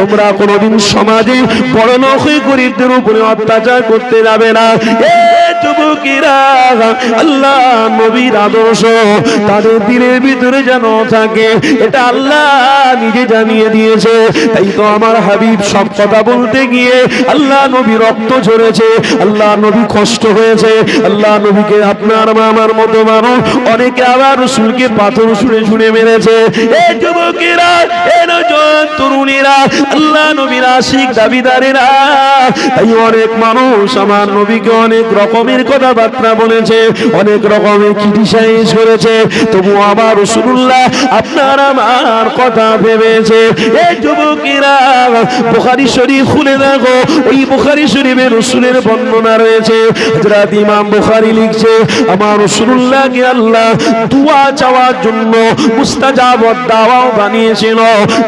তোমরা কোনোদিন সমাজে বড় নখে গরিবদের উপরে অত্যাচার করতে যাবে না। এ আল্লাহ নবীর আদর্শ তাদের দিনের ভিতরে যেন থাকে, এটা আল্লাহ নিজে জানিয়ে দিয়েছে। তাই তো আমার হাবিব সব কথা বলতে গিয়ে আল্লাহ নবী রক্ত ঝরেছে, আল্লাহ নবী কষ্ট হয়েছে, আল্লাহ নবীকে আপনার আমার মতো মানুষ অনেকে আবার রসুলকে পাথর ছুঁড়ে ছুঁড়ে মেরেছে। এ যুবকেরা তরুণীরা, আল্লাহ নবীর আশিক দাবিদারেরা, তাই অনেক মানুষ আমার নবীকে অনেক রকমের কথাবার্তা বলেছে, অনেক রকমের ক্রিটিসাইজ করেছে। তবু আমার রসুল্লাহ আপনার আমার কথা ভেবেছে। এই যুবকেরা, বুখারি শরীফ খুলে দেখো। ওই বুখারি শরীফে রসুলের বর্ণনা রয়েছে। হযরত ইমাম বুখারি লিখছে, আমার রসুল্লাহকে আল্লাহ দুয়া চাওয়ার জন্য মুস্তাজাব দাওয়াও বানিয়েছিল,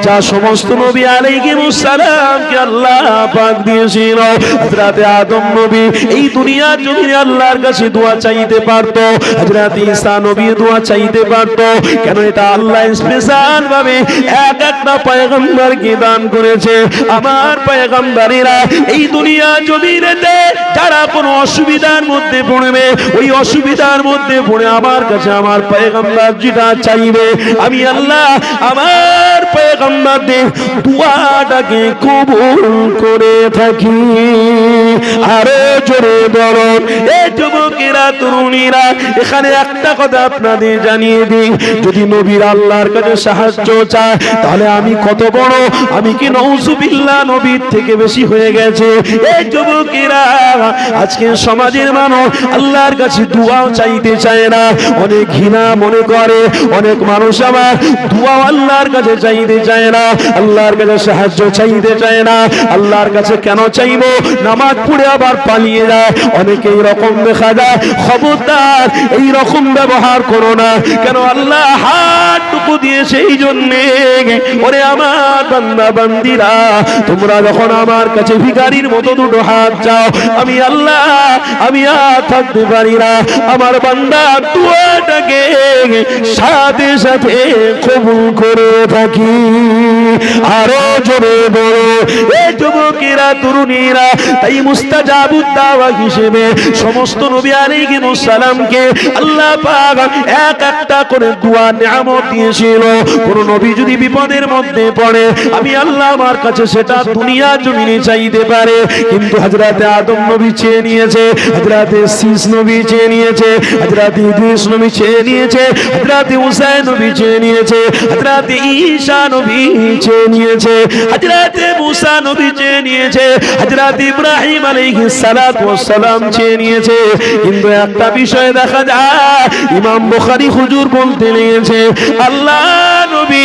যা সমস্ত নবী আলাইহিস সালামকে আল্লাহ পাক দিয়েছিল। হযরত আদম নবী, এই দুনিয়ার জমিনে আল্লাহর কাছে দোয়া চাইতে পারত, হযরত ঈসা নবী দোয়া চাইতে পারত। কেন এটা আল্লাহ স্পেশাল ভাবে এক একটা পয়গম্বরকে দান করেছে। আমার পয়গম্বরেরা এই দুনিয়া জমিনেতে যারা কোনো অসুবিধার মধ্যে পড়বে, ওই অসুবিধার মধ্যে পড়ে আমার কাছে আমার পয়গম্বর যেটা চাইবে, আমি আল্লাহ আমার পয়গম্বরদের দুয়াটাকে কবুল করে থাকি। আরও জোরে বলো এ যুবকেরা, তরুণীরা, এখানে একটা কথা আপনাদের জানিয়ে দিই। যদি নবীর আল্লাহর কাছে সাহায্য চায়, তাহলে আমি কত বড়, আমি কি নৌসুবিল্লাহ নবীর থেকে বেশি হয়ে গেছে? এই যুবকেরা, আজকে সমাজের মানুষ আল্লাহর কাছে দুয়াও চাইতে চায় না। অনেক ঘৃণা মনে করে, অনেক মানুষ আবার দুয়াও আল্লাহর কাছে চাইতে চায় না। আল্লাহর কাছে সাহায্য চাইতে চায় না। আল্লাহর কাছে কেন চাইব? নামাজ পড়ে আবার পালিয়ে যায়। অনেকে রকম দেখা যায়। খবরদার এই রকম ব্যবহার করো না। কেন আল্লাহ হাতটুকু দিয়ে সেই জন্যে ওরে আমার বান্দা বান্দিরা তোমরা যখন আমার কাছে ভিখারির মতো দুটো হাত চাও, আমি আল্লাহ, আমি আর থাকতে পারি না। আমার বান্দা দুয়াটাকে সাথে সাথে কবুল করে থাকি। আরও জোরে বড় এই যুবকেরা, তরুণীরা, তাই মুস্তাজাবুদ দাওয়া হিসেবে সমস্ত নবী সালামকে আল্লাহ পাক এক একটা করে নিয়ামত দিয়েছিল। কোন নবী যদি বিপদের মধ্যে পড়ে, আমি আল্লাহ আমার কাছে সেটা দুনিয়া জমিনে চাইতে পারে। কিন্তু আদম নবী চেয়ে নিয়েছে, হযরতে নবী চেয়ে নিয়েছে, হযরতে ইদ্রিস নবী চেয়ে নিয়েছে, হযরতে হুসাইন নবী চেয়ে নিয়েছে, হযরতে নবী চেয়ে নিয়েছে মুসা নবী চেয়ে নিয়েছে ইব্রাহিম আলাইহিস সালাতু সালাম চেয়ে নিয়েছে। কিন্তু একটা বিষয় দেখা যায়, ইমাম বুখারী হুজুর বলতে নিয়েছে, আল্লাহ নবী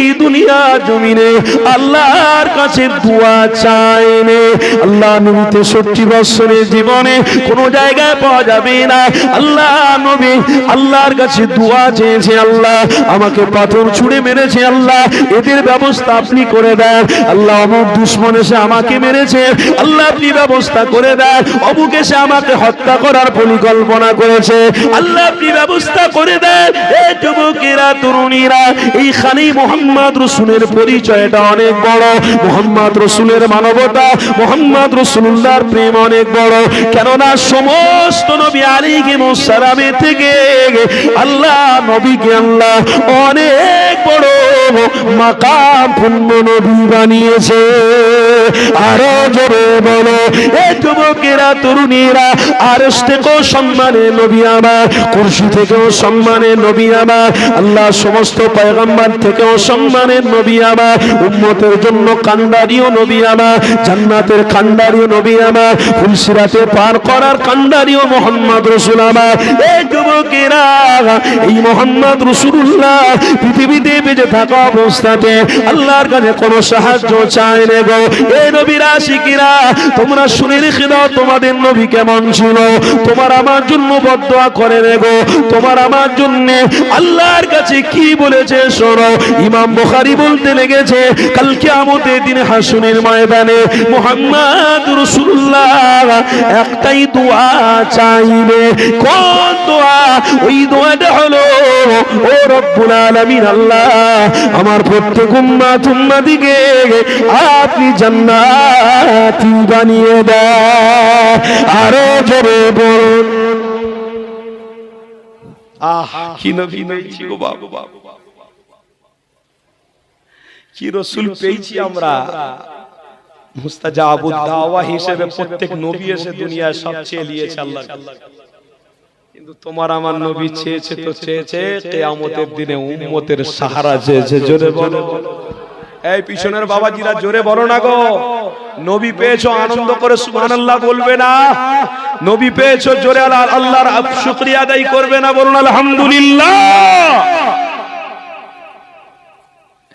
এই দুনিয়া জমিনে আল্লাহর কাছে দোয়া আল্লাহ জীবনে কোন জায়গায় পাওয়া যাবে না। আল্লাহ নবী আল্লাহর কাছে দোয়া চেয়েছে, আল্লাহ আমাকে পাথর ছুঁড়ে মেরেছে, আল্লাহ এদের ব্যবস্থা আপনি করে দেন। আল্লাহ অমুক দুশ্মন এসে আমাকে মেরেছে, আল্লাহ আপনি ব্যবস্থা করে দেন। অমুক এসে আমাকে হত্যা করার পরিকল্পনা করেছে, আল্লাহ আপনি ব্যবস্থা করে দেন। এ যুবকেরা, তরুণীরা এইখানেই মোহাম্মদ রসুলের পরিচয়টা অনেক বড়। মোহাম্মদ রসুলের মানবতা, মোহাম্মদ রসুল্লাহর প্রেম অনেক বড়। কেননা সমস্ত নবী আলিকে সালামের থেকে আল্লাহ, নবীকে আল্লাহ অনেক বড় মাকাম পূর্ণ নবী বানিয়েছে। আরও জোরে বলো যুবকেরা, তরুণীরা সম্মানে নবী আমার, কুরসি থেকেও সম্মানে নবী আমার। আল্লাহ সমস্ত পয়গম্বর থেকেও সম্মানের নবী আমার, উম্মতের জন্য কান্ডারিও নবী আমার, জান্নাতের কান্ডারিও নবী আমার, ফুলসিরাতে পার করার কান্ডারিও মোহাম্মদ রসুল আমার। এই যুবকেরা, এই মোহাম্মদ রসুল্লাহ পৃথিবীতে বেঁচে থাকা অবস্থাতে আল্লাহর কাছে কোনো সাহায্য চায় রে গো। এই নবীর আশিকিরা তোমরা শুনে রেখে দাও তোমাদের নবী কেমন ছিল। তোমার আমার জন্য বদোয়া করে রে গো। তোমার আমার জন্য আল্লাহর কাছে কি বলেছে শোনো, ইমাম বলতে লেগেছে হাসুনের ময়দানে মুহাম্মদ একটাই দোয়া চাইবে। কোন দোয়া? ওই দোয়াটা হলো, ও রব্বুল আল্লাহ, আমার প্রত্যেক উম্মাত উম্মাদিকে আপনি জান্নাতি বানিয়ে দেয় আরও জোরে আহ, কি নবী পেয়েছি গো বাবা। কি রসুল পেয়েছি আমরা। মুস্তাজাবুদ দাওয়া হিসেবে প্রত্যেক নবী এসে দুনিয়ায় সব চেয়ে নিয়েছে আল্লাহ কিন্তু তোমার আমার নবী চেয়েছে তো চেয়েছে কিয়ামতের দিনে উম্মতের সাহারা চেয়েছে জোরে বলো। এই পিছনের বাবাজিরা জোরে বলো না গো। নবী পেয়েছ আনন্দ করে সুবহানাল্লাহ বলবে না। নবী পেয়েছ জোরে আল্লাহ আল্লাহর শুকরিয়া আদায় করবে না বলুন আলহামদুলিল্লাহ।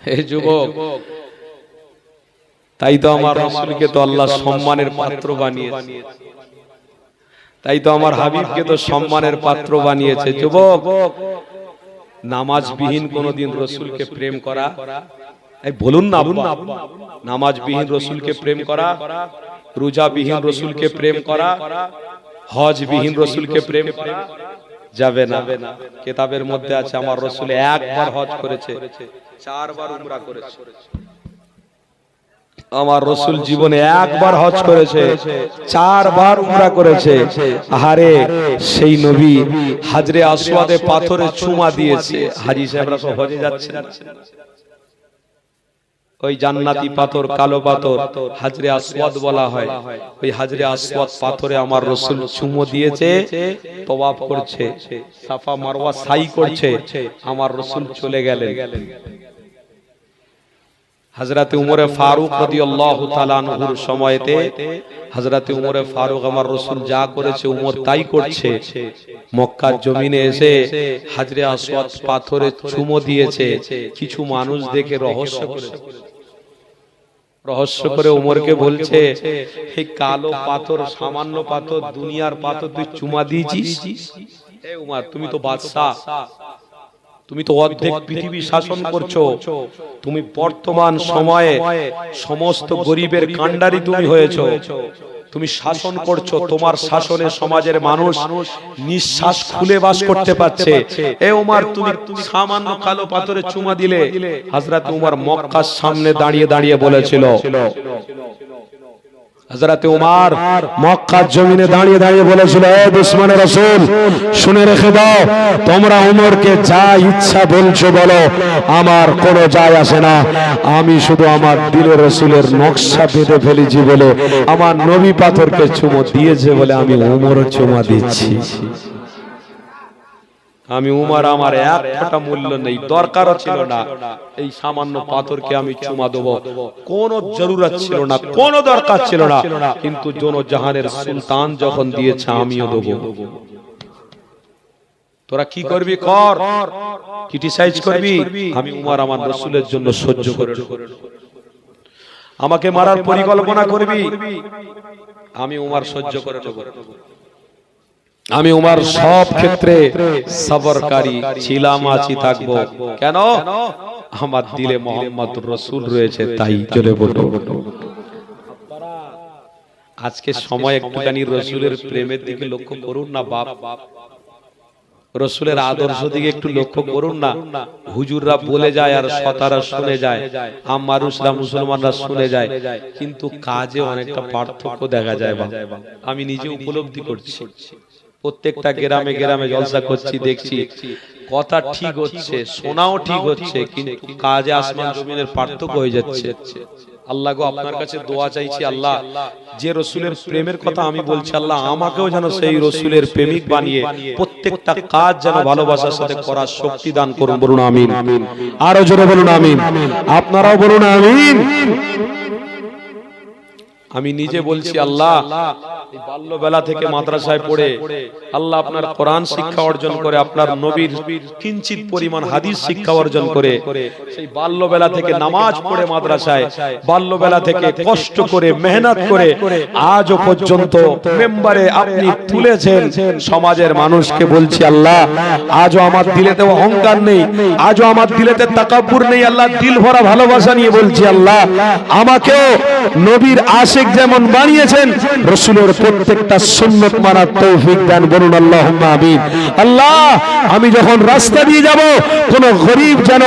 হে যুবক তাই তো আমার রাসূলকে তো আল্লাহ সম্মানের পাত্র বানিয়েছে। তাই তো আমার হাবিবকে তো সম্মানের পাত্র বানিয়েছে। যুবক নামাজ বিহীন কোনদিন রসুলকে প্রেম করা। এই বলুন না আব্বা নামাজ বিহীন রসুলকে প্রেম করা রোজা বিহীন রসুলকে প্রেম করা হজ বিহীন রসুলকে প্রেম করা যাবে না। কেতাবের মধ্যে আছে আমার রসুল একবার হজ করেছে। চারবার উমরা করেছে। আমার রসুল জীবনে একবার হজ করেছে চারবার উমরা করেছে। আহারে সেই নবী হাজরে আসওয়াদে পাথরে চুমা দিয়েছে। হাজি সাহেবরা সব হজে যাচ্ছে ওই জান্নাতি পাথর কালো পাথর হাজরে আসওয়াদ বলা হয়। ওই হাজরে আসওয়াদ পাথরে আমার রসুল চুমো দিয়েছে তওয়াব করছে। সাফা মারওয়া সাই করছে। আমার রসুল চলে গেলেন। হজরতে উমরে ফারুক রাদিয়াল্লাহু তাআলা আনহুর সময়তে হজরতে উমরে ফারুক আমার রাসূল যা করেছে উমর তাই করছে। মক্কার জমিনে এসে হাজরে আসওয়াদ পাথরে চুমো দিয়েছে। কিছু মানুষ দেখে রহস্য করেছে। রহস্য করে উমরকে বলছে এই কালো পাথর সামান্য পাথর দুনিয়ার পাথর তুই চুমা দিয়েছিস? এ উমার তুমি তো বাদশাহ। তুমি তো অর্ধেক পৃথিবী শাসন করছ। তুমি বর্তমান সময়ে সমস্ত গরিবের কাণ্ডারি তুমি হয়েছো। তুমি শাসন করছ তোমার শাসনে সমাজের মানুষ নিঃশ্বাস খুলে বাস করতে পারছে। এ উমার তুমি সামান্য কালো পাথরে চুমা দিলে হযরত উমার মক্কার সামনে দাঁড়িয়ে দাঁড়িয়ে বলেছিল। হযরতে উমার মক্কার জমিনে দাঁড়িয়ে দাঁড়িয়ে বলেছিল, এ দুশ্মনের রাসূল, শুনে রেখে দাও, তোমরা উমরকে যা ইচ্ছা বলছো বলো, আমার কোনো যায় আসে না। আমি শুধু আমার দিলের রসুলের নকশা বেঁধে ফেলেছি বলে, আমার নবী পাথরকে চুমো দিয়েছে বলে আমি উমর চুমা দিচ্ছি। আমি উমার আমার এক ফোঁটা মূল্য নেই দরকারও ছিল না। এই সামান্য পাথরকে আমি চুমা দেব। কোনো জরুরত ছিল না কোনো দরকার ছিল না। কিন্তু জন জাহানের সুলতান যখন দিয়েছে আমিও দেব। তোরা কি করবি কর। ক্রিটিসাইজ করবি। আমি উমার আমার রসুলের জন্য সহ্য করে আমাকে মারার পরিকল্পনা করবি। আমি উমার সহ্য করে নেব। আমি উমার সব ক্ষেত্রে সবরকারী ছিলাম আছি থাকব। কেন? আমার দিলে মোহাম্মদ রসুল রয়েছে তাই চলে বলো আজকে সময় একটুখানি রসুলের প্রেমের দিকে লক্ষ্য করুন না বাপ। রসুলের আদর্শ দিকে একটু লক্ষ্য করুন না। হুজুররা বলে যায় আর সতারা শুনে যায়। আমারুসরা মুসলমানরা শুনে যায়। কিন্তু কাজে অনেকটা পার্থক্য দেখা যায় বা আমি নিজে উপলব্ধি করছি। প্রত্যেকটা গ্রামে গ্রামে জলসা করছি দেখছি। কথা ঠিক হচ্ছে শোনাও ঠিক হচ্ছে কিন্তু কাজে আসমান জমিনের পার্থক্য হয়ে যাচ্ছে। আল্লাহ গো আপনার কাছে দোয়া চাইছি আল্লাহ যে রসুলের প্রেমের কথা আমি বলছি আল্লাহ আমাকেও যেন সেই রসুলের প্রেমিক বানিয়ে প্রত্যেকটা কাজ যেন ভালোবাসার সাথে করার শক্তি দান করুন বলুন আমিন। আরও জোরে বলুন আমিন। আপনারাও বলুন আমিন। আমি নিজে বলছি আল্লাহ বাল্যবেলা থেকে মাদ্রাসায় পড়ে আল্লাহ আপনার কোরআন শিক্ষা অর্জন করে, আপনার নবীর কিঞ্চিত পরিমাণ হাদিস শিক্ষা অর্জন করে, সেই বাল্যবেলা থেকে নামাজ পড়ে মাদ্রাসায়, বাল্যবেলা থেকে কষ্ট করে, মেহনত করে পর্যন্ত মেম্বারে আপনি তুলেছেন। সমাজের মানুষকে বলছি, আল্লাহ, আজও আমার দিলেতে অহংকার নেই, আজও আমার দিলেতে তাকাব্বুর নেই, আল্লাহ, দিল ভরা ভালোবাসা নিয়ে বলছি, আল্লাহ, আমাকেও নবীর আশেক যেমন বানিয়েছেন, রসুলের প্রত্যেকটা সুন্নত মানার তৌফিক দান বলুন আল্লাহ আমিন। আল্লাহ, আমি যখন রাস্তা দিয়ে যাব, কোন গরিব যেন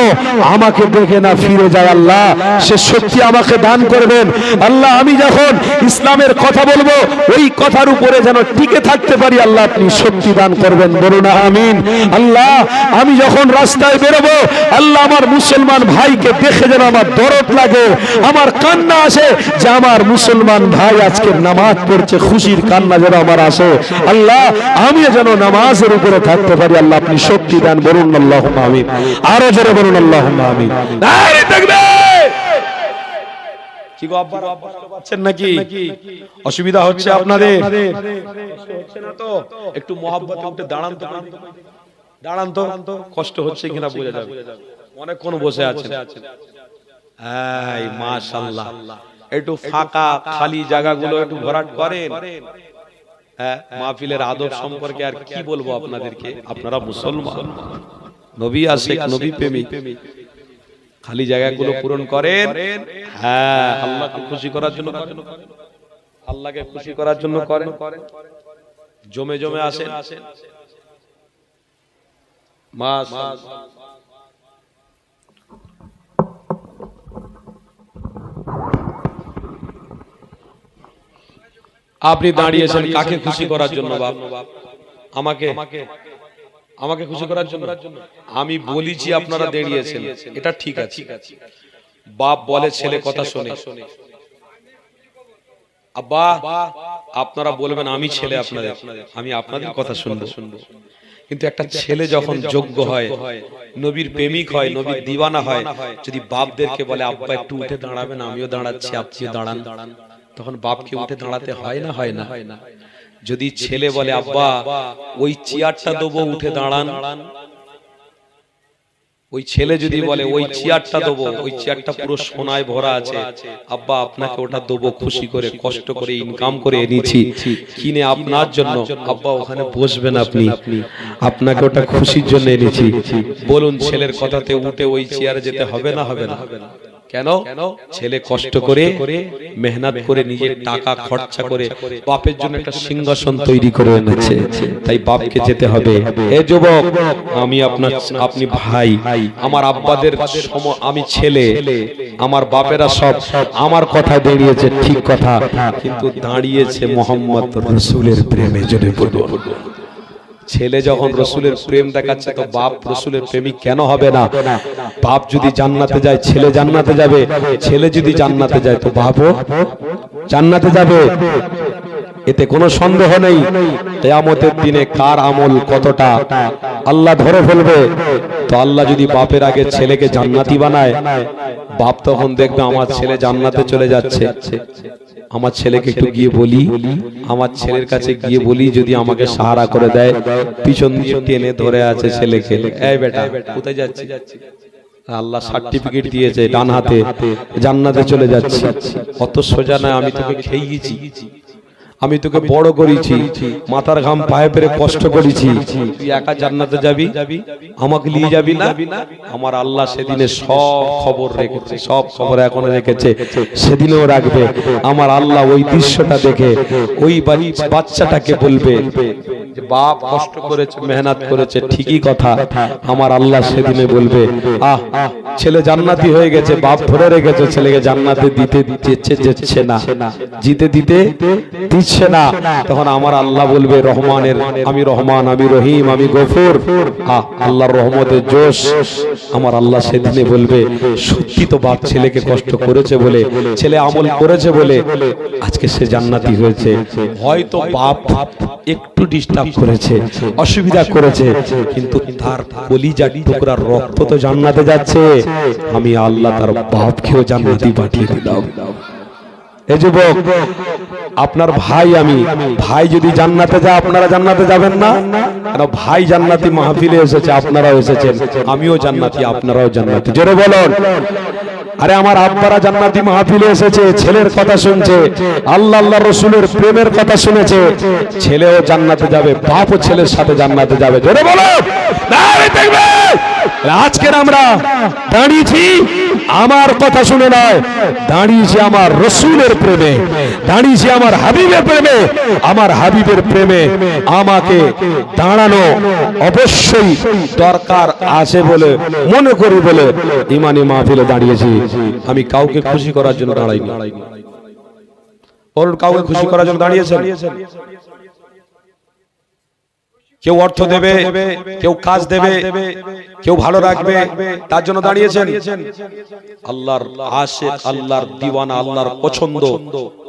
আমাকে দেখে না ফিরে যায়, আল্লাহ, সে শক্তি আমাকে দান করবেন। আল্লাহ, আমি যখন ইসলামের কথা বলব, ওই কথার উপরে যেন টিকে থাকতে পারি, আল্লাহ, আপনি শক্তি দান করবেন, বলুন, আমিন। আল্লাহ, আমি যখন রাস্তায় বেরোবো, আল্লাহ, আমার মুসলমান ভাইকে দেখে যেন আমার দরদ লাগে, আমার কান্না আসে যে আমার মুসলমান ভাই আজকে নামাজ পড়ছে খুশির কান্না যেন আমার আসে। আল্লাহ আমি যেন নামাজের উপরে থাকতে পারি। আল্লাহ আপনি শক্তি দান। বলুন আল্লাহ আমিন। আরও জোরে বলুন আল্লাহ আমিন। কি গো আব্বা? আব্বা পাচ্ছেন নাকি? অসুবিধা হচ্ছে আপনাদের? হচ্ছে না তো একটু মহাব্বতে উঠে দাঁড়ান তো। দাঁড়ান তো। কষ্ট হচ্ছে কিনা বোঝা যাবে। অনেকক্ষণ বসে আছেন। এই মাশাআল্লাহ। একটু ফাঁকা খালি জায়গাগুলো একটু ভরাট করেন। হ্যাঁ মাহফিলের আদব সম্পর্কে আর কি বলব আপনাদেরকে? আপনারা মুসলমান। নবী আসে নবী প্রেমিক। খালি জায়গাগুলো পূরণ করেন। হ্যাঁ আল্লাহকে খুশি করার জন্য আল্লাহকে খুশি করার জন্য করেন। জমে জমে আসেন। মাস আপনি দাঁড়িয়েছেন কাকে খুশি করার জন্য বাপ? আমাকে আমাকে খুশি করার জন্য? আমি বলেছি আপনারা দাঁড়িয়েছেন। এটা ঠিক আছে। বাপ বলে ছেলে কথা শোনে। আব্বা আপনারা বলবেন আমি ছেলে আপনাদের। আমি আপনাদের কথা শুনব। শুনব। কিন্তু একটা ছেলে যখন যোগ্য হয় নবীর প্রেমিক হয় নবীর দিওয়ানা হয় যদি বাপদেরকে বলে আব্বা একটু উঠে দাঁড়াবেন আমিও দাঁড়াচ্ছি আপনিও দাঁড়ান। দাঁড়ান। তখন বাপকে উঠে দাঁড়াতে হয় না? হয় না। যদি ছেলে বলে আব্বা ওই চেয়ারটা দেবো উঠে দাঁড়ান। ওই ছেলে যদি বলে ওই চেয়ারটা দেবো ওই চেয়ারটা পুরো সোনায় ভরা আছে। আব্বা আপনাকে ওটা দেবো খুশি করে কষ্ট করে ইনকাম করে এনেছি। কিনে আপনার জন্য। আব্বা ওখানে বসবেন আপনি। আপনাকে ওটা খুশির জন্য এনেছি। বলুন ছেলের কথাতে উঠে ওই চেয়ারে যেতে হবে না হবে না। কেন? ছেলে কষ্ট করে মেহনত করে নিজের টাকা খরচা করে বাপের জন্য একটা সিংহাসন তৈরি করে এনেছে। তাই বাপকে যেতে হবে। এ যুবক আমি আপনার আপনি ভাই। আমার আব্বাদের সম- আমি ছেলে। আমার বাপেরা সব আমার কথা দাঁড়িয়েছে ঠিক কথা। কিন্তু দাঁড়িয়েছে মোহাম্মদ রসুলের প্রেমে জন্য বলুন। ছেলে যখন রসুলের প্রেম দেখাচ্ছে তো বাপ রসুলের প্রেমিক কেন হবে না? বাপ যদি জান্নাতে যায় ছেলে জান্নাতে যাবে ছেলে যদি জান্নাতে যায় তো বাপও জান্নাতে যাবে। এতে কোনো সন্দেহ নেই। কেয়ামতের দিনে কার আমল কতটা? আল্লাহ ধরে ফেলবে। তো আল্লাহ যদি বাপের আগে ছেলেকে জান্নাতি বানায় বাপ তখন দেখবে আমার ছেলে জান্নাতে চলে যাচ্ছে। আমার ছেলেকে একটু গিয়ে বলি, আমার ছেলের কাছে গিয়ে বলি, যদি আমাকে সাহারা করে দেয়, পিছন দিয়ে টেনে ধরে আছে ছেলেকে। এই বেটা, কোথায় যাচ্ছে আল্লাহ সার্টিফিকেট দিয়েছে ডান হাতে, জান্নাতে চলে যাচ্ছে। অত সোজা নয়, আমি তোকে খেয়েছি আমি তোকে বড় করেছি মাথার ঘাম পায়ে পেরে কষ্ট করেছি। তুই একা জান্নাতে যাবি? আমাকে নিয়ে যাবি না? আমার আল্লাহ সেদিনে সব খবর রেখেছে সব খবর এখন রেখেছে। সেদিনেও রাখবে। আমার আল্লাহ ওই দৃশ্যটা দেখে ওই বাচ্চাটাকে বলবে যে বাপ কষ্ট করেছে, মেহনত করেছে, ঠিকই কথা। আমার আল্লাহ সেদিনে বলবে, আহ ছেলে জান্নাতি হয়ে গেছে, বাপ ধরে রেখেছে, ছেলেকে জান্নাতে দিতে দিচ্ছে যাচ্ছে না। জিতে দিতে দিচ্ছে না। তখন আমার আল্লাহ বলবে, রহমানের, আমি রহমান, আমি রহিম, আমি গফুর। আহ, আল্লাহর রহমতের জোশ। আমার আল্লাহ সেদিনে বলবে, সত্যি তো বাপ ছেলেকে কষ্ট করেছে বলে, ছেলে আমল করেছে বলে, আজকে সে জান্নাতি হয়েছে। হয়তো বাপ একটু ডিস্টার্ব করেছে, অসুবিধা করেছে, কিন্তু তার কলিজা টুকরার রক্ত তো জান্নাতে যাচ্ছে। আমি আল্লাহ তার বাপকেও জান্নাতি পাঠিয়ে দিলাম। এই যুবক, আপনার ভাই আমি। ভাই যদি জান্নাতে যায়, আপনারা জান্নাতে যাবেন না? কেন ভাই জান্নাতি মাহফিলে এসেছে, আপনারাও এসেছেন। আমিও জান্নাতি, আপনারাও জান্নাতি। জোরে বলুন। আরে আমার আব্বারা জান্নাতি মাহফিলে এসেছে, ছেলের কথা শুনছে, আল্লাহ আল্লাহ রসুলের প্রেমের কথা শুনেছে। ছেলেও জান্নাতে যাবে, বাপও ছেলের সাথে জান্নাতে যাবে। জোরে বলো দেখবে আজকের আমরা দাঁড়িয়েছি। আমার কথা শুনে নয়, দাঁড়িয়েছি আমার রসুলের প্রেমে, দাঁড়িয়েছি আমার হাবিবের প্রেমে, আমার হাবিবের প্রেমে আমাকে দাঁড়ানো অবশ্যই দরকার আছে বলে মনে করি বলে ইমানি মাহফিলে দাঁড়িয়েছি। আমি কাউকে খুশি করার জন্য দাঁড়াইনি। বলুন কাউকে খুশি করার জন্য দাঁড়িয়েছেন? কেউ অর্থ দেবে কেউ কাজ দেবে কেউ ভালো রাখবে তার জন্য দাঁড়িয়েছেন। আল্লাহর আশেক আল্লাহর দিওয়ানা আল্লাহর পছন্দ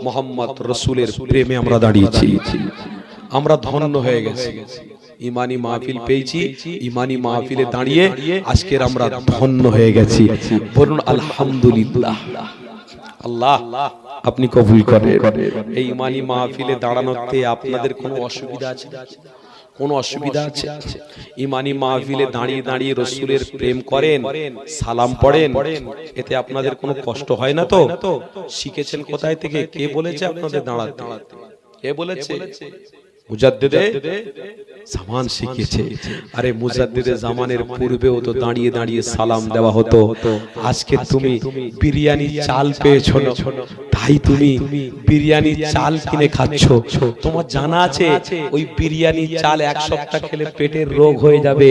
মোহাম্মদ রসুলের প্রেমে আমরা দাঁড়িয়েছি। আমরা ধন্য হয়ে গেছি। ইমানি মাহফিল পেয়েছি। ইমানি মাহফিলে দাঁড়িয়ে আজকের আমরা ধন্য হয়ে গেছি। বলুন আলহামদুলিল্লাহ। আল্লাহ আপনি কবুল করেন। এই ইমানি মাহফিলে দাঁড়ানোতে আপনাদের কোনো অসুবিধা আছে? কোনো অসুবিধা আছে? ইমানি মাহফিলে দাঁড়িয়ে দাঁড়িয়ে রসুলের প্রেম করেন, সালাম পড়েন, এতে আপনাদের কোনো কষ্ট হয় না তো? শিখেছেন কোথায় থেকে? কে বলেছে আপনাদের দাঁড়াতে? কে বলেছে? মুজাদ্দেদে জামান শিখেছে আরে মুজাদ্দেদে জামানের পূর্বেও তো দাঁড়িয়ে দাঁড়িয়ে সালাম দেওয়া হতো। আজকে তুমি বিরিয়ানি চাল পেয়েছ। তাই তুমি বিরিয়ানি চাল কিনে খাচ্ছ। তোমার জানা আছে ওই বিরিয়ানি চাল এক সপ্তাহ খেলে পেটের রোগ হয়ে যাবে।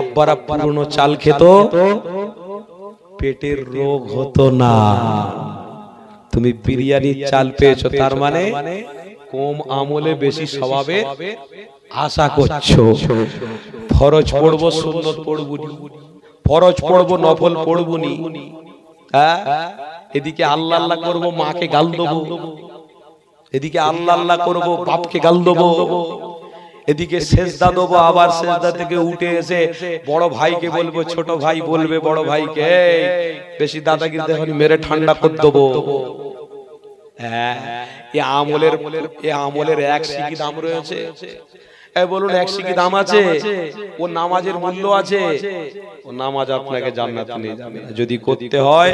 আব্বারা পুরনো চাল খেত পেটের রোগ হতো না। তুমি বিরিয়ানি চাল পেয়েছ তার মানে? কম আমলে বেশি স্বভাবে আশা করছ। ফরজ পড়ব সুন্নত পড়বুনি। ফরজ পড়ব নফল পড়বুনি। হ্যাঁ? এদিকে আল্লাহ আল্লাহ করব মাকে গাল দেবো। এদিকে আল্লাহ আল্লাহ করব বাপকে গাল দেবো। এদিকে শেষদা দেবো আবার শেষদা থেকে উঠে এসে বড় ভাইকে বলব ছোট ভাই বলবে বড় ভাইকে "এই, বেশি দাদাগিরি দেখনি মেরে ঠান্ডা করে দেবো। হ্যাঁ। এ আমলের এ আমলের এক সিকি দাম রয়েছে। বলুন, এক দাম আছে, ও নামাজের মূল্য আছে। ও নামাজ আপনাকে জান্নাত যদি করতে হয়,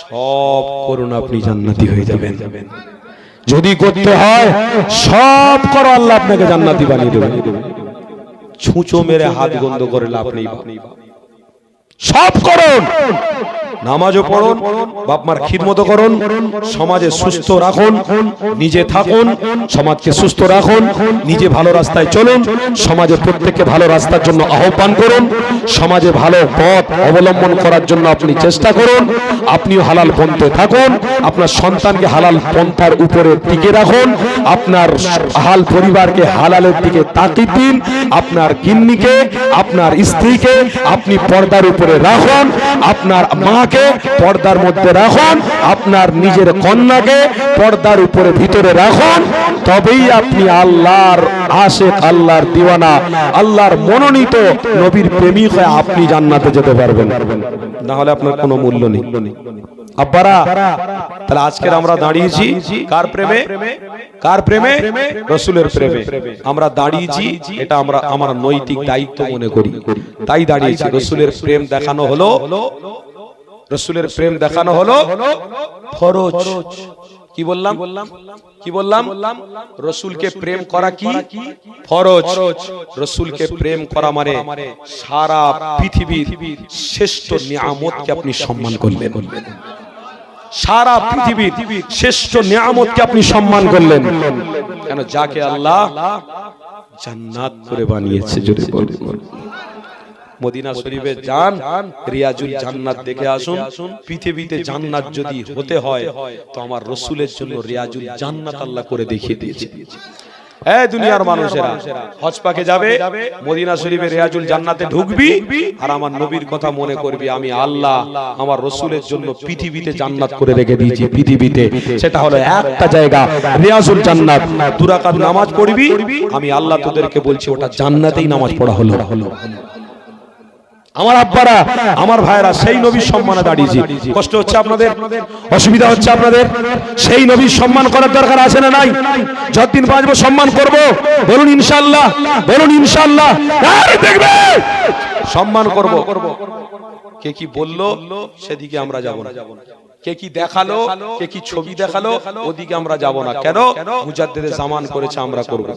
সব করুন আপনি জান্নাতি হয়ে যাবেন। যদি করতে হয়, সব করো, আল্লাহ আপনাকে জান্নাতি বানিয়ে দেবেন ছুঁচো মেরে হাত বন্ধ করে লাভ নেই সব করুন। নামাজও পড়ুন বাপ মার খিদমত করুন, সমাজে সুস্থ রাখুন, নিজে থাকুন, সমাজকে সুস্থ রাখুন, নিজে ভালো রাস্তায় চলুন, সমাজে প্রত্যেককে ভালো রাস্তার জন্য আহ্বান করুন, সমাজে ভালো পথ অবলম্বন করার জন্য আপনি চেষ্টা করুন, আপনিও হালাল পন্থে থাকুন, আপনার সন্তানকে হালাল পন্থার উপরে টিকে রাখুন, আপনার হাল পরিবারকে হালালের দিকে তাকিয়ে দিন, আপনার গিন্নিকে, আপনার স্ত্রীকে, আপনি পর্দার উপরে রাখুন। আপনার মাকে পর্দার মধ্যে রাখুন। আপনার নিজের কন্যাকে পর্দার উপরে ভিতরে রাখুন। তবেই আপনি আল্লাহর আশেক, আল্লাহর দিওয়ানা, আল্লাহর মনোনীত নবীর প্রেমিক হয়ে আপনি জান্নাতে যেতে পারবেন। না হলে আপনার কোনো মূল্য নেই। আব্বারা, তাহলে আজকের আমরা দাঁড়িয়েছি কার প্রেমে? কার প্রেমে? রসুলের প্রেমে। আমরা দাঁড়িয়েছি, এটা আমরা, আমার নৈতিক দায়িত্ব মনে করি। তাই দাঁড়িয়েছি। রসুলের প্রেম দেখানো হলো। রসুলের প্রেম দেখানো হলো। ফরজ। কি বললাম? কি বললাম? রসুলকে প্রেম করা কি? ফরজ। রসুলকে প্রেম করা মানে সারা পৃথিবীর শ্রেষ্ঠ নিয়ামতকে আপনি সম্মান করলেন। সারা পৃথিবীর শ্রেষ্ঠ নিয়ামতকে আপনি সম্মান করলেন। কেন? যাকে আল্লাহ জান্নাত করে বানিয়েছে জোরে বলুন মদিনা শরীফে যান রিয়াজুল জান্নাত দেখে আসুন পৃথিবীতে জান্নাত যদি হতে হয় তো আমার রসুলের জন্য রিয়াজুল জান্নাত আল্লাহ করে দেখিয়ে দিয়েছে। এই দুনিয়ার মানুষেরা হজ পাকে যাবে মদিনা শরীফে রিয়াজুল জান্নাতে ঢুকবি আর আমার নবীর কথা মনে করবি আমি আল্লাহ আমার রসুলের জন্য পৃথিবীতে জান্নাত করে রেখে দিয়েছি পৃথিবীতে। সেটা হলো একটা জায়গা রিয়াজুল জান্নাত। দুরাকাত নামাজ পড়বি আমি আল্লাহ তোদেরকে বলছি ওটা জান্নাতেই নামাজ পড়া হলো হলো আমার আব্বারা, আমার ভাইরা সেই নবীর সম্মানে দাঁড়িয়েছি। কষ্ট হচ্ছে আপনাদের? অসুবিধা হচ্ছে আপনাদের? সেই নবীর সম্মান করার দরকার আছে না নাই? যতদিন বাঁচবো সম্মান করব। বলুন ইনশাআল্লাহ বলুন ইনশাআল্লাহ। আরে দেখবে! সম্মান করব। কে কি বলল, সেদিকে আমরা যাব না। কে কি দেখাল, কে কি ছবি দেখাল, ওদিকে আমরা যাব না। কেন? মুজাদ্দেদে জামান করেছে, আমরা করব।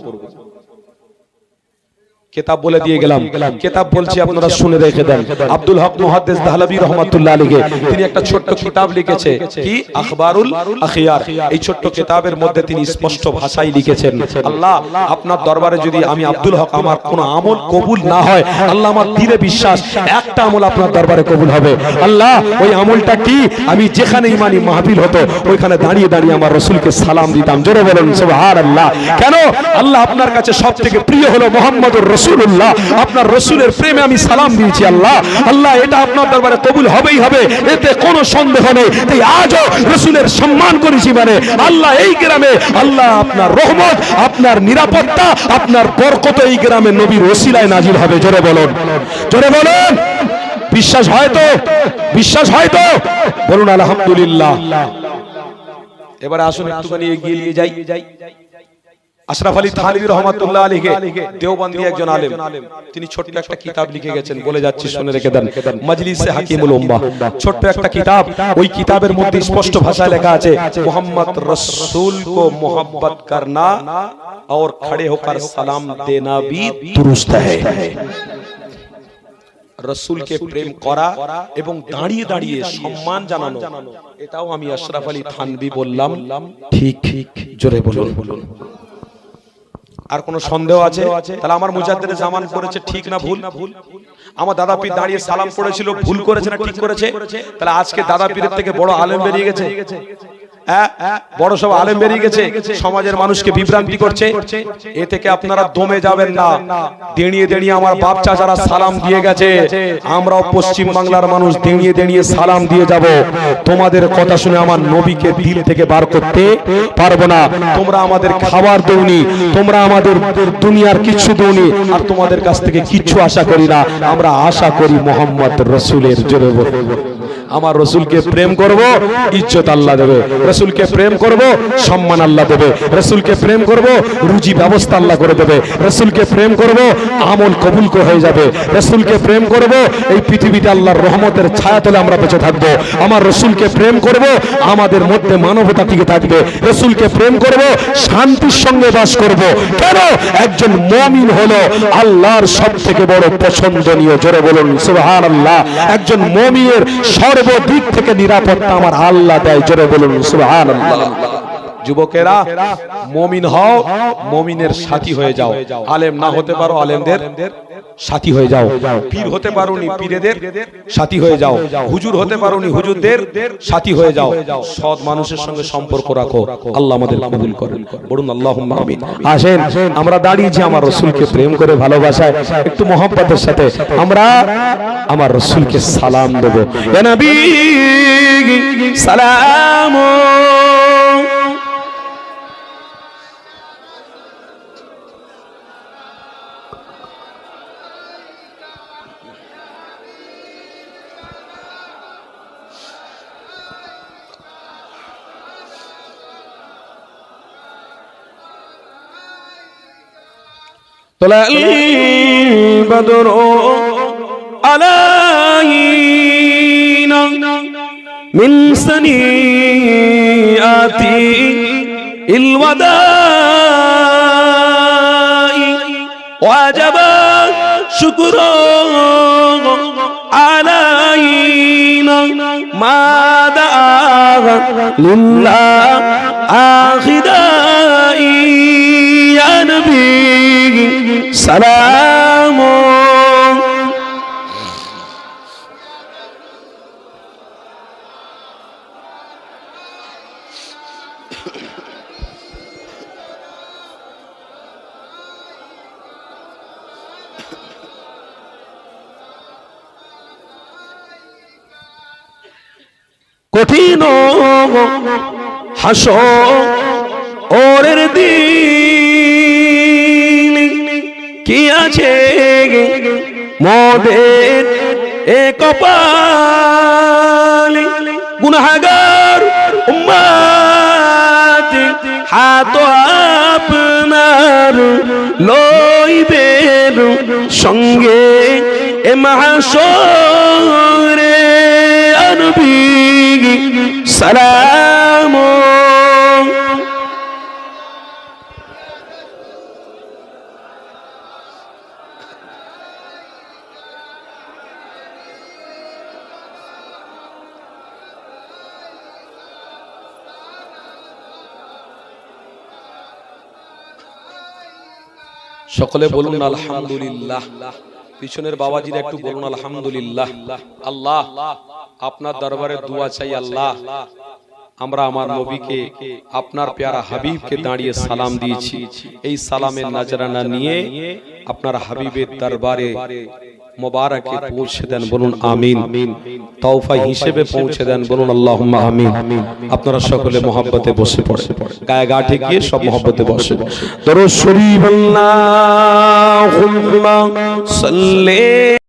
কেতাব বলে দিয়ে গেলাম। কেতাব বলছি আপনারা শুনে রেখে দেন। আব্দুল হক মুহাদ্দিস দাহলাবি রহমাতুল্লাহ আলাইহি তিনি একটা ছোট্ট কিতাব লিখেছে কি আখবারুল আখিয়ার এই ছোট্ট কিতাবের মধ্যে তিনি স্পষ্ট ভাষায় লিখেছেন আল্লাহ আপনার দরবারে যদি আমি আব্দুল হক আমার কোন আমল কবুল না হয় আল্লাহ আমার দিলে বিশ্বাস একটা আমল আপনার দরবারে কবুল হবে আল্লাহ ওই আমলটা কি? আমি যেখানে ইমানি মাহফিল হতো ওইখানে দাঁড়িয়ে দাঁড়িয়ে আমার রসুলকে সালাম দিতাম। জোরে বলেন সুবহানাল্লাহ। কেন? আল্লাহ আপনার কাছে সব থেকে প্রিয় হলো মোহাম্মদুর রসুল্লাহ আপনার রসুলের প্রেমে আমি সালাম দিয়েছি আল্লাহ। আল্লাহ, এটা আপনার দরবারে কবুল হবেই হবে, এতে কোনো সন্দেহ নেই। তাই আজও রসুলের সম্মান করেছি মানে আল্লাহ, এই গ্রামে, আল্লাহ, আপনার রহমত, আপনার নিরাপত্তা, আপনার বরকত এই গ্রামে নবীর ওসিলায় নাজিল হবে। জোরে বলুন। জোরে বলুন। বিশ্বাস হয় তো? বিশ্বাস হয় তো? বলুন, আলহামদুলিল্লাহ। এবারে আসুন, একটুখানি এগিয়ে নিয়ে যাই। আশরাফ আলী থানভী রহমাতুল্লাহ আলীকে দেওবন্দি একজন আলেম তিনি ছোট্ট একটা কিতাব লিখে গেছেন বলে যাচ্ছি শুনে রেখে দেন মজলিসে হাকিমুল উম্মাহ ছোট্ট একটা কিতাব ওই কিতাবের মধ্যে স্পষ্ট ভাষায় লেখা আছে মোহাম্মদ রসুল কো মোহব্বত করনা और खड़े होकर सलाम देना भी दुरुस्त है রসুলকে প্রেম করা এবং দাঁড়িয়ে দাঁড়িয়ে সম্মান জানানো এটাও আমি আশরাফ আলী থানবি বললাম ঠিক ঠিক জোরে বলুন বলুন আর কোন সন্দেহ আছে? তাহলে আমার মুজাদ্দের জামান করেছে ঠিক না ভুল? আমার দাদা পীর দাঁড়িয়ে সালাম করেছিল ভুল করেছে না ঠিক করেছে? তাহলে আজকে দাদা পীরের থেকে বড় আলেম বেরিয়ে গেছে? বড় সব আলেম বেরিয়ে গেছে সমাজের মানুষকে বিভ্রান্তি করছে। এ থেকে আপনারা দমে যাবেন না। দেড়িয়ে দেড়িয়ে আমার বাপ চাচারা সালাম দিয়ে গেছে। আমরাও পশ্চিম বাংলার মানুষ দেড়িয়ে দেড়িয়ে সালাম দিয়ে যাব। তোমাদের কথা শুনে আমার নবীকে দিল থেকে বার করতে পারব না। তোমরা আমাদের খাবার দৌনি। তোমরা আমাদের দুনিয়ার কিচ্ছু দৌনি। আর তোমাদের কাছ থেকে কিচ্ছু আশা করি না। আমরা আশা করি মোহাম্মদ রসুলের জোরে বলব। আমার রসুলকে প্রেম করব, ইজ্জত আল্লাহ দেবে। রসুলকে প্রেম করব, সম্মান আল্লাহ দেবে। রসুলকে প্রেম করব, রুজি ব্যবস্থা আল্লাহ করে দেবে। রসুলকে প্রেম করব, আমল কবুল হয়ে যাবে। রসুলকে প্রেম করব, এই পৃথিবীতে আল্লাহর রহমতের ছায়া তলে আমরা বেঁচে থাকব। আমার রসুলকে প্রেম করব, আমাদের মধ্যে মানবতা টিকে থাকবে। রসুলকে প্রেম করব, শান্তির সঙ্গে বাস করব। কেন? একজন মমিন হলো আল্লাহর সব থেকে বড় পছন্দনীয়, জোরে বলুন সুবহান আল্লাহ একজন মমিনের সর্বদিক থেকে নিরাপত্তা আমার আল্লাহ দেয় জোরে বলুন সুবহান আল্লাহ যুবকেরা মমিন হও মমিনের সাথী হয়ে যাও। আলেম না হতে পারো আলেমদের সাথী হয়ে যাও। পীর হতে পারোনি পীরেদের সাথী হয়ে যাও। হুজুর হতে পারোনি হুজুরদের সাথী হয়ে যাও। সৎ মানুষের সঙ্গে সম্পর্ক রাখো। আল্লাহ আমাদের কবুল করেন। বলুন আল্লাহ আমিন। আসেন। আমরা দাঁড়িয়েছি আমার রসুলকে প্রেম করে ভালোবাসায় একটু মোহাম্মতের সাথে আমরা আমার রসুলকে সালাম দেবো। সালাম طلع البدر علينا من سنيئات الوداع. وجب شكر علينا ما دعا لله آخدائي يا نبي. سلام কঠিন হাসো ওরের দিন কি আছে মদের এ কপাল গুনাহগার উম্মাত হাত আপনার লইবেন সঙ্গে এ মাহাসরে আনবি সালাম। সকলে বলুন আলহামদুলিল্লাহ। পিছনের বাবাজিরা একটু বলুন আলহামদুলিল্লাহ। আল্লাহ আপনার দরবারে দোয়া চাই আল্লাহ। আমরা আমার নবীকে আপনার প্যারা হাবিবকে দাঁড়িয়ে সালাম দিয়েছি। এই সালামের নাজরানা নিয়ে আপনার হাবিবের দরবারে মোবারকে পৌঁছে দেন বলুন আমিন। তৌফা হিসেবে পৌঁছে দেন বলুন আল্লাহ আমিন। আপনারা সকলে মহাব্বতে বসে পড়ে। গায়ে গা ঠেকিয়ে সব মহাব্বতে বসে। দরুদ শরীফ আল্লাহুম্মা সাল্লি